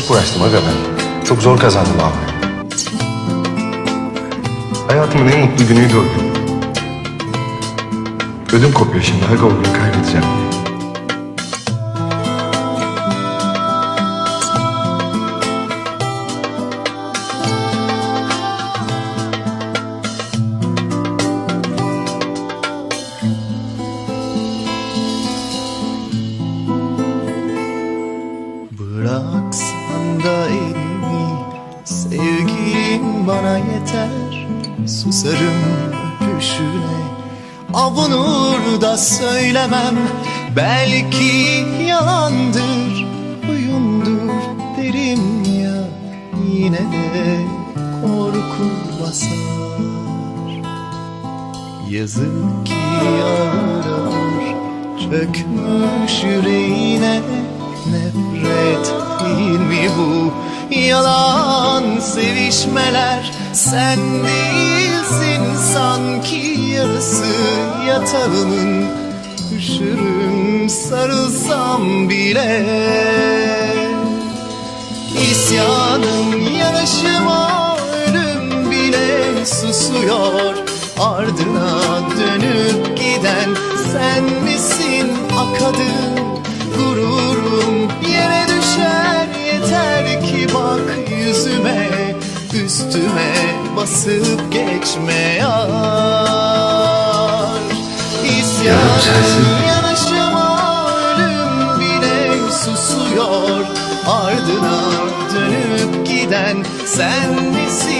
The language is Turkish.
Çok uğraştım aga ben. Çok zor kazandım abi. Hayatımın en mutlu günüydü o gün. Ödüm kopuyor şimdi aga o günü kaybedeceğim bana yeter. Susarım öpüşüne. Avunur da söylemem. Belki yalandır Oyundur derim ya. Yine de korku basar. Yazık ki ağır ağır Çökmüş yüreğine. Nefret değil mi bu? Yalan sevişmeler. Sen değilsin sanki yarısı Yatağımın Üşürüm sarılsam bile. İsyanım yanışıma ölüm bile susuyor. Ardına dönüp giden sen misin akadın Üstüme basıp geçme yar. İsyanım Yanaşıma ölüm bile susuyor. Ardına dönüp giden sen misin